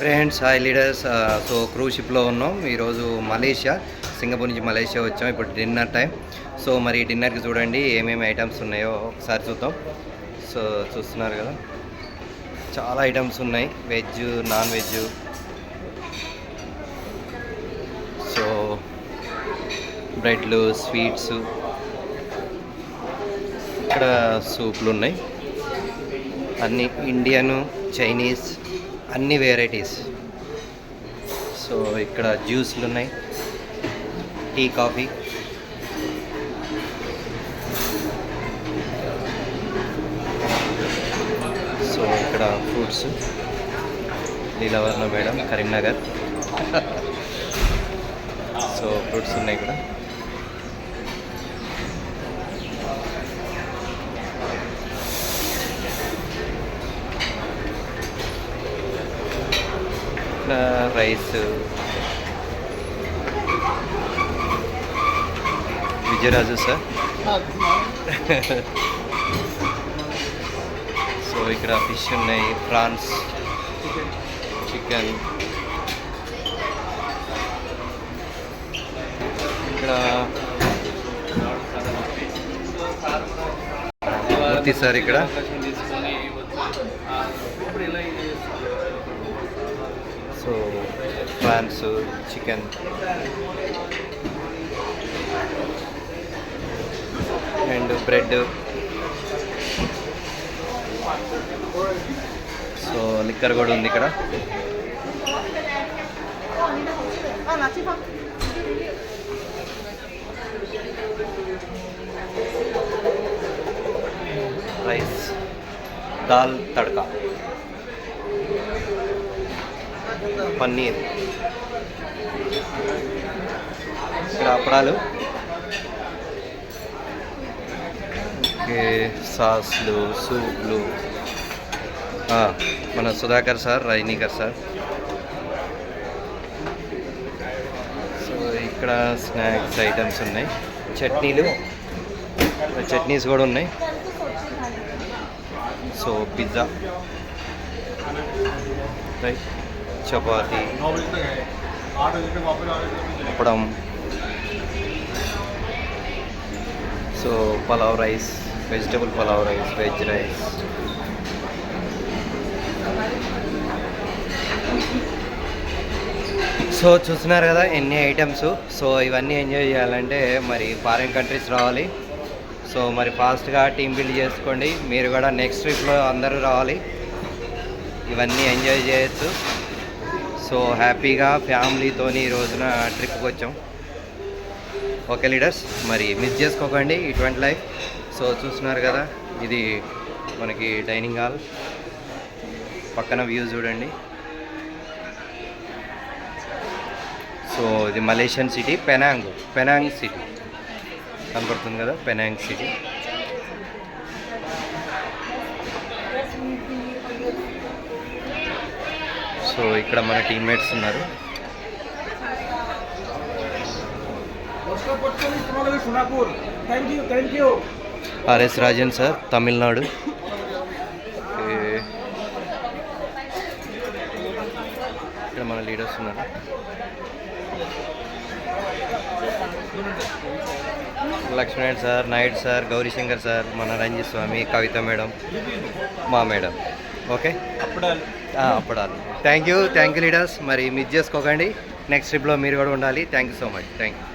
Friends hi leaders so cruise షిప్లో ఉన్నాం. ఈరోజు మలేషియా సింగపూర్ నుంచి మలేషియా వచ్చాం. ఇప్పుడు డిన్నర్ టైం సో మరి డిన్నర్కి చూడండి ఏమేమి ఐటమ్స్ ఉన్నాయో ఒకసారి చూద్దాం. సో చూస్తున్నారు కదా. చాలా ఐటమ్స్ ఉన్నాయి. వెజ్ నాన్ వెజ్ సో బ్రెడ్లు స్వీట్స్ ఇక్కడ సూప్లు ఉన్నాయి. అన్ని ఇండియన్ చైనీస్ అన్ని వెరైటీస్ సో ఇక్కడ జ్యూస్లు ఉన్నాయి. టీ కాఫీ సో ఇక్కడ fruits Leelavarna madam Karimnagar so fruits ఉన్నాయి ఇక్కడ. రైస్ విజయరాజు సార్ సో ఇక్కడ ఫిష్ ఉన్నాయి ప్రాన్స్ చికెన్ ఇక్కడ మూర్తి సార్ ఇక్కడ so prawns chicken. And bread. So liquor కూడా ఉంది ఇక్కడ. రైస్ దాల్ తడకా. పన్నీర్. ఇక్కడ అప్పడాలు. ఓకే సాస్లు సూప్లు. మన Sudhakar sir Rainikar sir. So ఇక్కడ స్నాక్స్ ఐటమ్స్ ఉన్నాయి. చట్నీలు. చట్నీస్ కూడా ఉన్నాయి. So pizza. Right. Chapati appadam so pulao rice vegetable pulao rice veg rice. So చూస్తున్నారు కదా ఎన్ని ఐటమ్స్. సో ఇవన్నీ ఎంజాయ్ చేయాలంటే మరి ఫారిన్ కంట్రీస్ రావాలి. సో మరి ఫాస్ట్గా టీం బిల్డ్ చేసుకోండి. మీరు కూడా నెక్స్ట్ ట్రిప్లో అందరూ రావాలి. ఇవన్నీ ఎంజాయ్ చేయొచ్చు. సో హ్యాపీగా ఫ్యామిలీతోని ఈ రోజున ట్రిప్కి వచ్చాం ఓకే లీడర్స్ మరి మిస్ చేసుకోకండి ఇటువంటి లైఫ్. సో చూస్తున్నారు కదా ఇది మనకి డైనింగ్ హాల్. పక్కన వ్యూ చూడండి. సో ఇది Malaysian city Penang Penang city. కనపడుతుంది కదా పెనాంగ్ సిటీ. సో ఇక్కడ మన టీమ్మేట్స్ ఉన్నారు. RS Rajan sir Tamil Nadu. ఇక్కడ మన లీడర్స్ ఉన్నారు. Laxman sir Naidu sir Gourishankar sir మన రంజిత్ స్వామి కవిత మేడం మా మేడం. ఓకే? అప్పుడాలు. అప్పడాలు. Thank you thank you leaders మరి మిస్ చేసుకోకండి. నెక్స్ట్ ట్రిప్లో మీరు కూడా ఉండాలి. Thank you so much thank you